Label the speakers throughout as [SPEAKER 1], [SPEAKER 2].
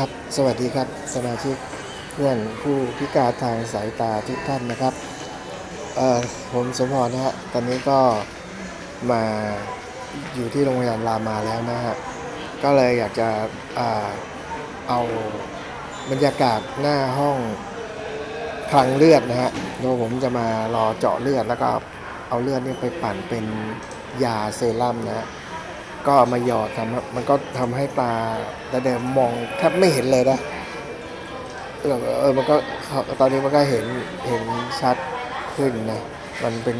[SPEAKER 1] ครับ สวัสดีครับ สมาชิกเพื่อนผู้พิการทางสายตาทุกท่านนะครับ เอ่อ ผมสมพรนะฮะ ตอนนี้ก็มาอยู่ที่โรงพยาบาลรามาแล้วนะฮะ ก็เลยอยากจะอ่าเอาบรรยากาศหน้าห้องคลังเลือดนะฮะโดยผมจะมารอเจาะเลือดแล้วก็เอาเลือดนี่ไปปั่นเป็นยาเซรั่มนะฮะ ก็มาหยอดทำมันก็ทำให้ตาแต่เดิมมองแทบไม่เห็นเลยนะเออมันก็ตอนนี้มันก็เห็นเห็นชัดขึ้นนะมันเป็น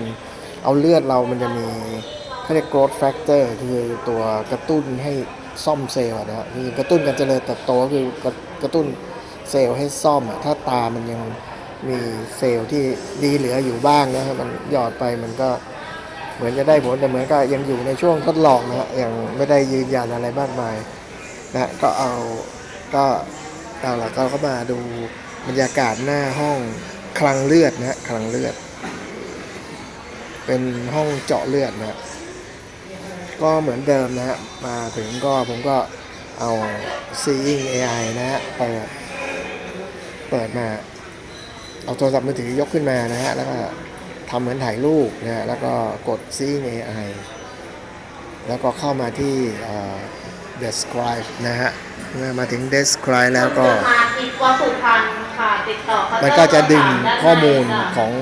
[SPEAKER 1] เอาเลือดเรามันจะมีเขาเรียก growth factor คือตัวกระตุ้นให้ซ่อมเซลล์นะฮะคือกระตุ้นการเจริญเติบโตก็คือกระกระตุ้นเซลล์ให้ซ่อมอะถ้าตามันยังมีเซลล์ที่ดีเหลืออยู่บ้างนะฮะมันหยอดไปมันก็ เหมือนจะได้ผลแต่เหมือนก็ยังอยู่ในช่วงทดลองนะฮะยังไม่ได้ยืนยันอะไรมากมายนะก็เอาก็เอาละก็เข้ามาดูบรรยากาศหน้าห้องคลังเลือดนะฮะคลังเลือด เป็นห้องเจาะเลือดนะฮะก็เหมือนเดิมนะฮะมาถึงก็ผมก็เอา Seeing AI นะฮะเปิดเปิดมา เอาโทรศัพท์มือถือยกขึ้นมานะฮะแล้วก็ ทำเหมือนถ่ายรูปนะฮะแล้วก็กด Seeing AI แล้วก็เข้ามาที่ Describe นะฮะ เมื่อมาถึง Describe แล้วก็มันก็จะดึงข้อมูลของ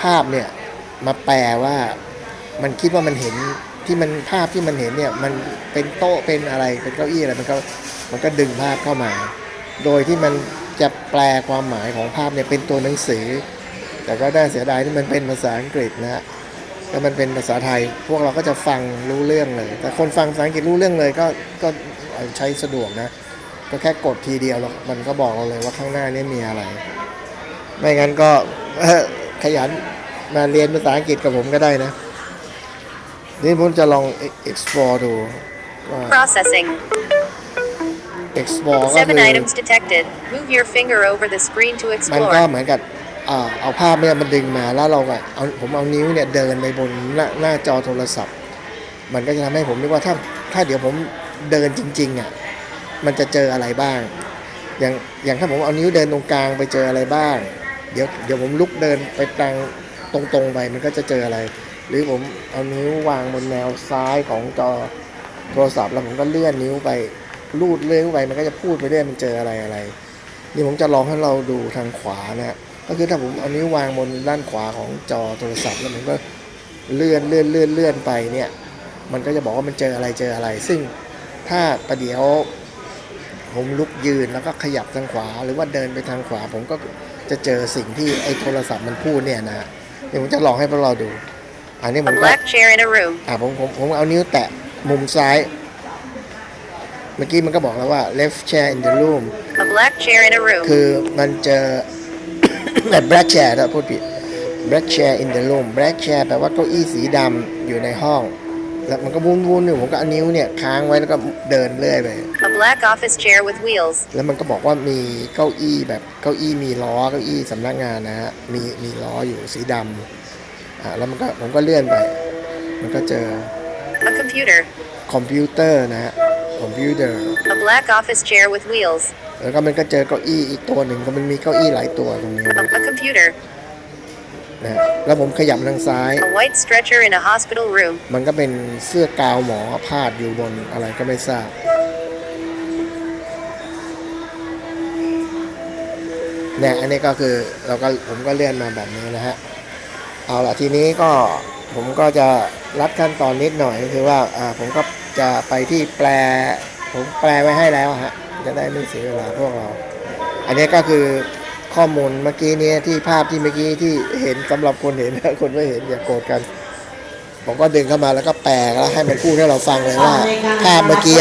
[SPEAKER 1] ภาพเนี่ย มาแปลว่ามันคิดว่ามันเห็นที่มันภาพที่มันเห็นเนี่ย มันเป็นโต๊ะเป็นอะไรเป็นเก้าอี้อะไรมันก็มันก็ดึงภาพเข้ามา โดยที่มันจะแปลความหมายของภาพเนี่ยเป็นตัวหนังสือ แต่ก็ได้เสียดายที่มันเป็นภาษาอังกฤษนะฮะถ้ามันเป็นภาษาไทย พวกเราก็จะฟังรู้เรื่องเลย แต่คนฟังภาษาอังกฤษรู้เรื่องเลยก็ก็ใช้สะดวกนะ ก็แค่กดทีเดียวแล้วมันก็บอกเราเลยว่าข้างหน้านี่มีอะไร ไม่งั้นก็เอ่อขยันมาเรียนภาษาอังกฤษกับผมก็ได้นะ นี่ผมจะลอง explore ดูว่า
[SPEAKER 2] Processing.
[SPEAKER 1] explore ก็
[SPEAKER 2] Seven
[SPEAKER 1] คือ
[SPEAKER 2] items detected. Move your finger over the screen to
[SPEAKER 1] มันก็
[SPEAKER 2] explore.
[SPEAKER 1] เหมือนกับอ่า เอาภาพเนี่ยมันดึงมาแล้วเราก็เอาผมเอานิ้วเนี่ยเดินไปบนหน้าหน้าจอโทรศัพท์ มันก็จะทำให้ผมนึกว่าถ้าถ้าเดี๋ยวผมเดินจริงๆอะมันจะเจออะไรบ้าง อย่างอย่างถ้าผมเอานิ้วเดินตรงกลางไปเจออะไรบ้าง เดี๋ยวเดี๋ยวผมลุกเดินไปกลางตรงๆไปมันก็จะเจออะไร หรือผมเอานิ้ววางบนแนวซ้ายของจอโทรศัพท์แล้วผมก็เลื่อนนิ้วไปลูดเลื่อนไปมันก็จะพูดไปเรื่อยมันเจออะไรอะไรนี่ผมจะลองให้เราดูทางขวานะฮะ ก็คือถ้าผมเอานิ้ววางบนด้านขวาของจอโทรศัพท์แล้วผมก็เลื่อนเลื่อนเลื่อนเลื่อนไปเนี่ย มันก็จะบอกว่ามันเจออะไรเจออะไร ซึ่งถ้าประเดี๋ยวผมลุกยืนแล้วก็ขยับทางขวา หรือว่าเดินไปทางขวา ผมก็จะเจอสิ่งที่ไอ้โทรศัพท์มันพูดเนี่ยนะฮะเดี๋ยวผมจะลองให้พวกเราดู อันนี้ผ
[SPEAKER 2] A
[SPEAKER 1] มก็
[SPEAKER 2] black chair in a room.
[SPEAKER 1] อ่าผมผมผมเอานิ้วแตะมุมซ้าย เมื่อกี้มันก็บอกแล้วว่า left chair in the room
[SPEAKER 2] A black chair in a room.
[SPEAKER 1] คือมันเจอ แบบ black chair ถ้าพูดผิด black chair in the room black chair แปลว่าเก้าอี้สีดำอยู่ในห้อง แล้วมันก็วุ้นๆอยู่ผมก็เอานิ้วเนี่ยค้างไว้แล้วก็เดินเรื่อยไป
[SPEAKER 2] A black office chair with wheels.
[SPEAKER 1] แล้วมันก็บอกว่ามีเก้าอี้แบบเก้าอี้มีล้อเก้าอี้สำนักงานนะฮะมีมีล้ออยู่สีดำอ่าแล้วมันก็ผมก็เลื่อนไป มันก็เจอ
[SPEAKER 2] A computer.
[SPEAKER 1] คอมพิวเตอร์นะฮะคอมพิวเตอร์
[SPEAKER 2] A black office chair with wheels.
[SPEAKER 1] แล้วก็มันก็เจอเก้าอี้อีกตัวหนึ่งก็มันมีเก้าอี้หลายตัวตรงนี้
[SPEAKER 2] A, a computer.
[SPEAKER 1] นะฮะแล้วผมขยับทางซ้าย
[SPEAKER 2] A white stretcher in a hospital room.
[SPEAKER 1] มันก็เป็นเสื้อกาวหมอพาดอยู่บนอะไรก็ไม่ทราบ เนี่ยอันนี้ก็คือเราก็ผมก็เลื่อนมาแบบนี้นะฮะ เอาละทีนี้ก็ผมก็จะรัดขั้นตอนนิดหน่อยก็คือว่าอ่าผมก็จะไปที่แปล ผมแปลไว้ให้แล้วฮะ จะได้ไม่เสียเวลาพวกเรา อันนี้ก็คือข้อมูลเมื่อกี้เนี้ที่ภาพที่เมื่อกี้ที่เห็นสำหรับคนเห็นคนไม่เห็นอย่าโกรธกัน ผมก็ดึงเข้ามาแล้วก็แปลแล้วให้มันพูดให้เราฟังเลยว่าภาพเมื่อกี้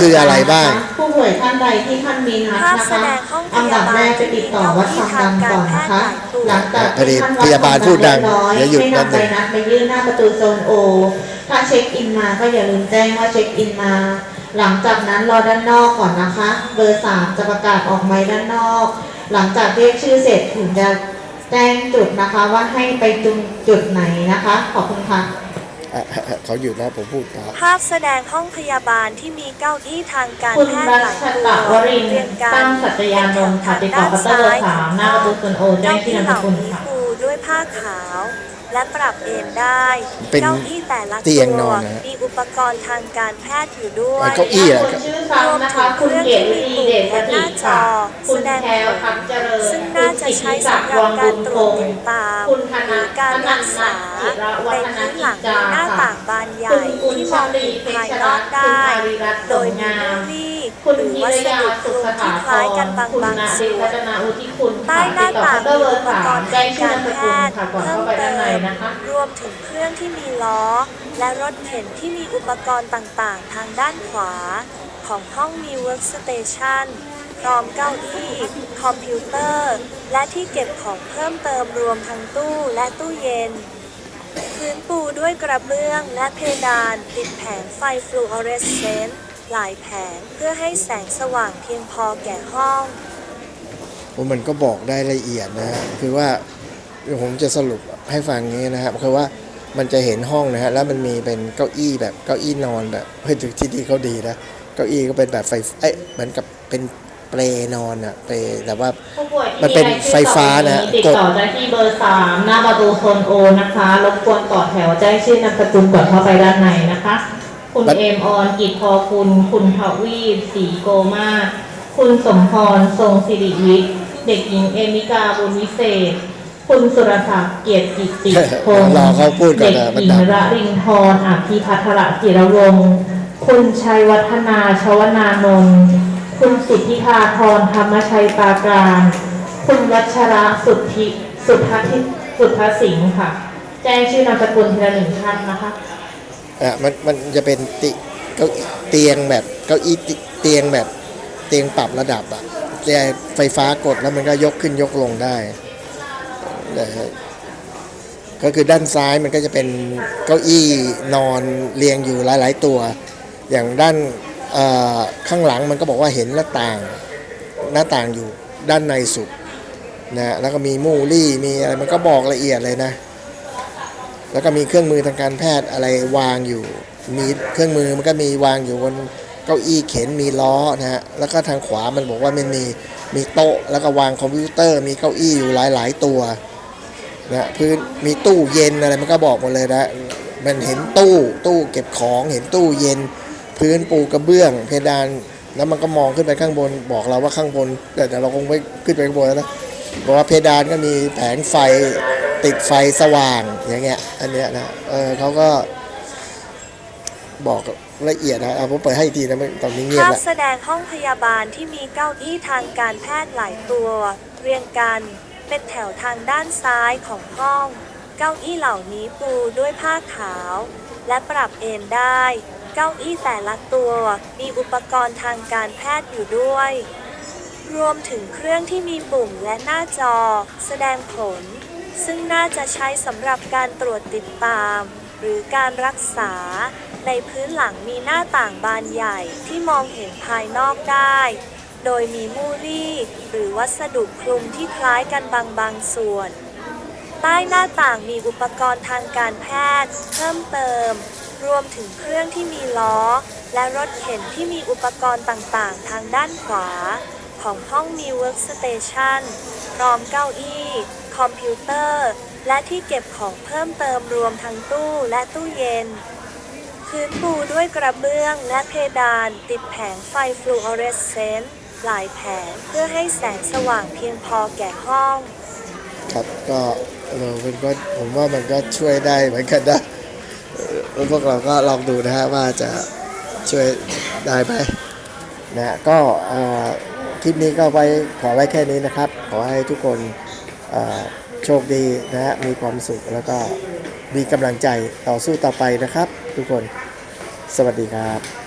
[SPEAKER 1] คืออะไรบ้าง
[SPEAKER 3] ผู้ป่วยท่านใดที่ท่านมีนัด
[SPEAKER 4] ภาพ
[SPEAKER 3] นะ
[SPEAKER 4] แส
[SPEAKER 3] คะ
[SPEAKER 4] ดงห้องพ
[SPEAKER 3] อัน
[SPEAKER 4] ยา
[SPEAKER 3] ดับบาแร
[SPEAKER 4] ล
[SPEAKER 3] กไปติดต่อวัดความดันก่อนนะคะ
[SPEAKER 4] ที่
[SPEAKER 3] หลังจาก
[SPEAKER 1] พอดี
[SPEAKER 3] ที่ท่าน
[SPEAKER 1] พยาบาลพูดดัง
[SPEAKER 3] เรียบร้อย
[SPEAKER 1] เดี๋ยวหยุด
[SPEAKER 3] ให้
[SPEAKER 1] แป๊บ
[SPEAKER 3] นำ
[SPEAKER 1] หนึ่
[SPEAKER 3] ใบ
[SPEAKER 1] ง
[SPEAKER 3] นัดไปยื่นหน้าประตูโซนโอถ้าเช็คอินมาก็อย่าลืมแจ้งว่าเช็คอินมา หลังจากนั้นรอด้านนอกก่อนนะคะ เบอร์สามจะประกาศออกไม้ด้านนอก หลังจากเรียกชื่อเสร็จถึงจะแจ้งจุดนะคะว่าให้ไปจุดจุดไหนนะคะ ขอบคุณค่ะ
[SPEAKER 1] อะ เขาหยุดแล้วผมพูดครับ
[SPEAKER 4] ภาพแสดงห้องพยาบาลที่มีเก้าอี้ทางการ
[SPEAKER 3] คุณ
[SPEAKER 4] แพท
[SPEAKER 3] รั
[SPEAKER 4] ย์หลาย
[SPEAKER 3] ช
[SPEAKER 4] ตั
[SPEAKER 3] ตะว
[SPEAKER 4] ว
[SPEAKER 3] รินท
[SPEAKER 4] เรียง
[SPEAKER 3] ร์
[SPEAKER 4] กัน
[SPEAKER 3] ตั้งสัตยานนท์ค่ะติดต่อกับเตอร์เบอร์สามหน้าประตูส่วนโอแจ้
[SPEAKER 4] เก้าง
[SPEAKER 3] ชื่อ
[SPEAKER 4] อี้
[SPEAKER 3] นาม
[SPEAKER 4] เห
[SPEAKER 3] ส
[SPEAKER 4] ล่า
[SPEAKER 3] กุล
[SPEAKER 4] นี้
[SPEAKER 3] ค่ะ
[SPEAKER 4] ปูด้วยผ้าขาว และปรับเอนได้
[SPEAKER 1] เป็น
[SPEAKER 4] เก้าอี้แต่ละ
[SPEAKER 1] เตียง
[SPEAKER 4] ตั
[SPEAKER 1] น
[SPEAKER 4] ว
[SPEAKER 1] อนนะฮะ
[SPEAKER 4] มีอุปกรณ์ทางการแพทย์อยู่ด้วย
[SPEAKER 1] มันเก้าอี้อะ
[SPEAKER 3] คุณชื่อซ้ำนะคะคุณเกศวิธีเดชสถิตค่ะคุณแพรวทัพเจริญ
[SPEAKER 4] ซึ่ง
[SPEAKER 3] คุ
[SPEAKER 4] น่า
[SPEAKER 3] ณ
[SPEAKER 4] จะ
[SPEAKER 3] กิต
[SPEAKER 4] ใช้
[SPEAKER 3] ติศักดิ์
[SPEAKER 4] สำหรั
[SPEAKER 3] วั
[SPEAKER 4] บ
[SPEAKER 3] ง
[SPEAKER 4] กา
[SPEAKER 3] บุ
[SPEAKER 4] ร
[SPEAKER 3] ญ
[SPEAKER 4] ตร
[SPEAKER 3] คว
[SPEAKER 4] จ
[SPEAKER 3] ง
[SPEAKER 4] ติดตาม
[SPEAKER 3] คุณธ
[SPEAKER 4] ห
[SPEAKER 3] นา
[SPEAKER 4] รือการรักษา
[SPEAKER 3] ธนวั
[SPEAKER 4] ในพื้นหลังมีหน้าต่างบานใหญ่ที่มองเห็นภายนอกได้ โดยมี
[SPEAKER 3] งาม
[SPEAKER 4] มูลลี่
[SPEAKER 3] คุณ
[SPEAKER 4] หรือ
[SPEAKER 3] พิ
[SPEAKER 4] วัส
[SPEAKER 3] ยา
[SPEAKER 4] ดุคลุม
[SPEAKER 3] ถา
[SPEAKER 4] ที่คล้ายกันบางบางส่วน
[SPEAKER 3] นาอุทิคุณ
[SPEAKER 4] ใต้หน้า
[SPEAKER 3] ต่า
[SPEAKER 4] งมี
[SPEAKER 3] อุ
[SPEAKER 4] ปกรณ์ทาง
[SPEAKER 3] ชื่อมสกุลค่ะก่อน
[SPEAKER 4] การแพทย์เพิ่
[SPEAKER 3] เข้ามใน
[SPEAKER 4] เติม
[SPEAKER 3] นะคะ
[SPEAKER 4] รวมถึงเครื่องที่มีล้อ และรถเข็นที่มีอุปกรณ์ต่างๆ ทางด้านขวา ของห้องมี Workstation พร้อมเก้าอี้ คอมพิวเตอร์ และที่เก็บของเพิ่มเติมรวมทั้งตู้และตู้เย็น พื้นปูด้วยกระเบื้องและเพดาน ติดแผงไฟฟลูออเรสเซนต์หลายแผงเพื่อให้แสงสว่างเพียงพอแก่ห้อง
[SPEAKER 1] ผมมันก็บอกได้ละเอียดนะฮะคือว่าผมจะสรุปให้ฟังงี้นะครับคือว่ามันจะเห็นห้องนะฮะแล้วมันมีเป็นเก้าอี้แบบเก้าอี้นอนแบบเฮ้ยที่ที่เขาดีนะเก้าอี้ก็เป็นแบบไฟเอ้ยเหมือนกับเป็น เปลนอนอะเปลแต่ว่า
[SPEAKER 3] ผู้ป่วยที่
[SPEAKER 1] มันเป็น
[SPEAKER 3] รายชื่อ
[SPEAKER 1] ไฟฟ้านะ
[SPEAKER 3] ต่อไปติดต่อได้ที่เบอร์สามหน้าประตูโซนโอนะคะรบกวนต่อแถวแจ้งชื่อนามสกุลก่อนเข้าไปด้านในนะคะ คุณ
[SPEAKER 1] บัด
[SPEAKER 3] เอมออนกิจพอคุณ คุณทวีปศรีโกมาศคุณสมพรทรงสิริวิทย์เด็กหญิงเอมิกาบุญวิเศษ คุณสุรศักดิ์เกียรติกิติพงศ์
[SPEAKER 1] รอเขาพูดก่อ
[SPEAKER 3] เด็
[SPEAKER 1] น
[SPEAKER 3] ก
[SPEAKER 1] นะมัน
[SPEAKER 3] หญิง
[SPEAKER 1] ดัง
[SPEAKER 3] ระรินทร์อภิพัทรจิรวงศ์คุณชัยวัฒนาชวนานนท์ คุณสิทธิธาธรธรรมชัยปาการ คุณวัชระสุทธิสุทธิสุทธสิงห์ค่ะ แจ้งชื่อนามสกุลทีละหนึ่งท่านนะคะ
[SPEAKER 1] อะมันมันจะเป็นติเก้าอี้เตียงแบบเก้าอี้ติเตียงแบบเตียงปรับระดับอะแต่ไฟฟ้ากดแล้วมันก็ยกขึ้นยกลงได้นะฮะก็คือด้านซ้ายมันก็จะเป็นเก้าอี้นอนเรียงอยู่หลาย ๆ ตัว อย่างด้าน ข้างหลังมันก็บอกว่าเห็นหน้าต่างหน้าต่างอยู่ด้านในสุดนะฮะแล้วก็มีมูลี่มีอะไรมันก็บอกละเอียดเลยนะ แล้วก็มีเครื่องมือทางการแพทย์อะไรวางอยู่ มีเครื่องมือมันก็มีวางอยู่บนเก้าอี้เข็นมีล้อนะฮะแล้วก็ทางขวามันบอกว่ามันมีมีโต๊ะแล้วก็วางคอมพิวเตอร์ มีเก้าอี้อยู่หลาย ๆ ตัวนะพื้นมีตู้เย็นอะไรมันก็บอกหมดเลยนะมันเห็นตู้ตู้เก็บของเห็นตู้เย็น พื้นปูกระเบื้อง เพดานแล้วมันก็มองขึ้นไปข้างบน บอกเราว่าข้างบน แต่แต่เราคงไม่ขึ้นไปข้างบนแล้วนะบอกว่าเพดานก็มีแผงไฟติดไฟสว่างอย่างเงี้ย อันเนี้ยนะเออเขาก็บอกละเอียดนะเอาผมเปิดให้อีกทีนะไม่ตอนนี้เงียบ
[SPEAKER 4] ภาพ
[SPEAKER 1] ละ
[SPEAKER 4] แสดงห้องพยาบาลที่มีเก้าอี้ทางการแพทย์หลายตัว เรียงกัน เป็นแถวทางด้านซ้ายของห้อง เก้าอี้เหล่านี้ปูด้วยผ้าขาว และปรับเอนได้ เก้าอี้แต่ละตัวมีอุปกรณ์ทางการแพทย์อยู่ด้วย รวมถึงเครื่องที่มีปุ่มและหน้าจอ แสดงผล ซึ่งน่าจะใช้สำหรับการตรวจติดตาม หรือการรักษา ในพื้นหลังมีหน้าต่างบานใหญ่ที่มองเห็นภายนอกได้ โดยมีมูลี่ หรือวัสดุคลุมที่คล้ายกันบางบางส่วนใต้หน้าต่างมีอุปกรณ์ทางการแพทย์ เพิ่มเติม รวมถึงเครื่องที่มีล้อ และรถเข็นที่มีอุปกรณ์ต่างๆ ทางด้านขวา ของห้องมี Workstation พร้อมเก้าอี้ คอมพิวเตอร์ และที่เก็บของเพิ่มเติมรวมทั้งตู้และตู้เย็นพื้นปูด้วยกระเบื้องและเพดานติดแผงไฟฟลูออเรสเซนต์หลายแผงเพื่อให้แสงสว่างเพียงพอแก่ห้อง
[SPEAKER 1] ครับก็เราเป็นก็ผมว่ามันก็ช่วยได้เหมือนกันนะ พวกเราก็ลองดูนะฮะว่าจะช่วยได้ไหมนะก็คลิปนี้ก็ไว้ขอไว้แค่นี้นะครับ ขอให้ทุกคนโชคดีนะฮะมีความสุขแล้วก็มีกำลังใจต่อสู้ต่อไปนะครับ ทุกคนสวัสดีครับ